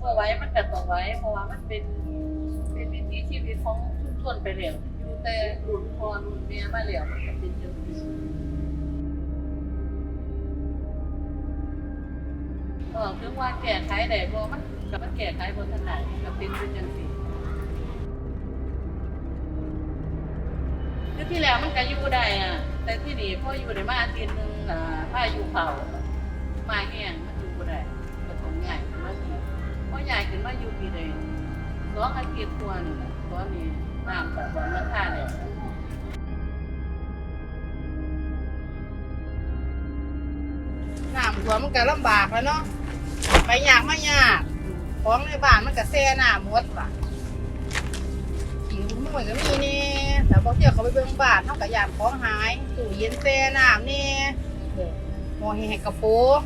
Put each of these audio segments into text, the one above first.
พอไว้มันก็ต้อไว้ เพราะว่ามันเป็นเป็นวิถีชีวิตของชุมชนไปแล้วอยู่แต่รุ่นพ่อรุ่นแม่มาแล้วมันก็เป็นจังซี่เออถึงว่าแก้ไขได้บ่มันก็มันแก้ไขบ่ทันได้ก็เป็นจังซี่คือที่แล้วมันก็อยู่ได้อะแต่ที่นี่พออยู่ได้มาอาทิตย์หนึงอ่าพายุเขามาแห้งมัน สองอาทิตย์กว่านี่ล่ะตอนนี้น้ำก็บ่มันท่าแล้วน้ำท่วมมันก็ลำบากแล้วเนาะไปยากไมายาก ของในบ้านมันก็แช่น้ำหมดว่ะขิงมุ่ยก็มีนี่แต่บางเที่ยวเขาไปเบิ่งบ้านเท่ากับยานของหายตู้เย็นแช่น้ำนี่หม้อแห้งกระโปง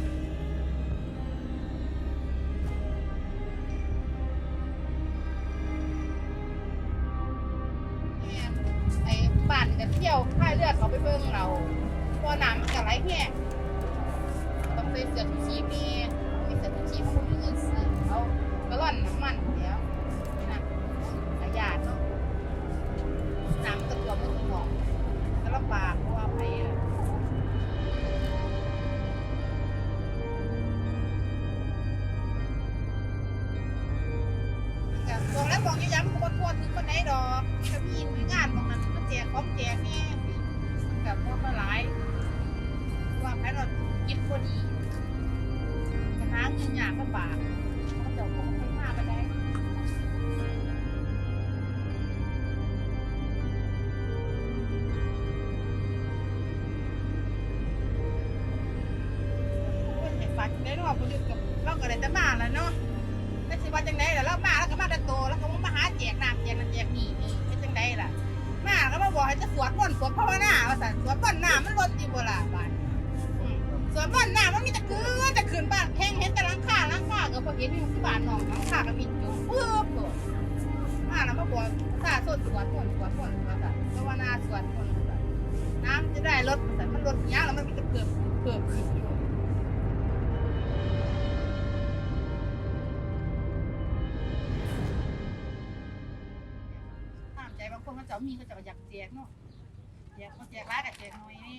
บ้านก็เที่ยวพายเรือดเขาไปเบิ่งเราพอน้ำมันก็ไหลแห้งต้องใส่เสื้อชูชีพีมีเสื้อชูชีพเขาไม่มีเงินซื้อเขาก็ร่อนน้ำมันเดี๋ยวนะขยาดเนาะน้ำมันก็ตัวมันหมอกก็ลำบากเพราะว่าไปอะก็บอกแล้วบอกย้ำำบากเขาจะบอกให้มาไปได้คนให้ฝากจังได้เนาะบ่ดึกกับเราก็ได้แต่มาแล้วเนาะแต่สิว่าจังไดล่ะเรามาแล้วก็มาแต่โตแล้วก็มาหาแจกน้ำแจกนั่นแจกนี่นี่เป็นจังไดล่ะมาแล้วมาบอกให้จะสวดมนต์สวดภาวนาว่าซั่นสวดมนต์น้ำมันลดอยู่บ่ล่ะ บ้านน้องหลังคาก็มีจุดปึ๊บโดดมาแล้วมาบอกถ้าสวดสวดมนต์สวดมนต์ว่าแบบภาวนาสวดมนต์ว่าน้ำจะได้ลดแต่มันลดยากแล้วมันมีแต่เพิ่มเพิ่มขึ้นอยู่ตามใจบางคนเขาจะมีเขาจะอยากแจกเนาะอยากเขาแจกร้ายกับแจกน้อยนี่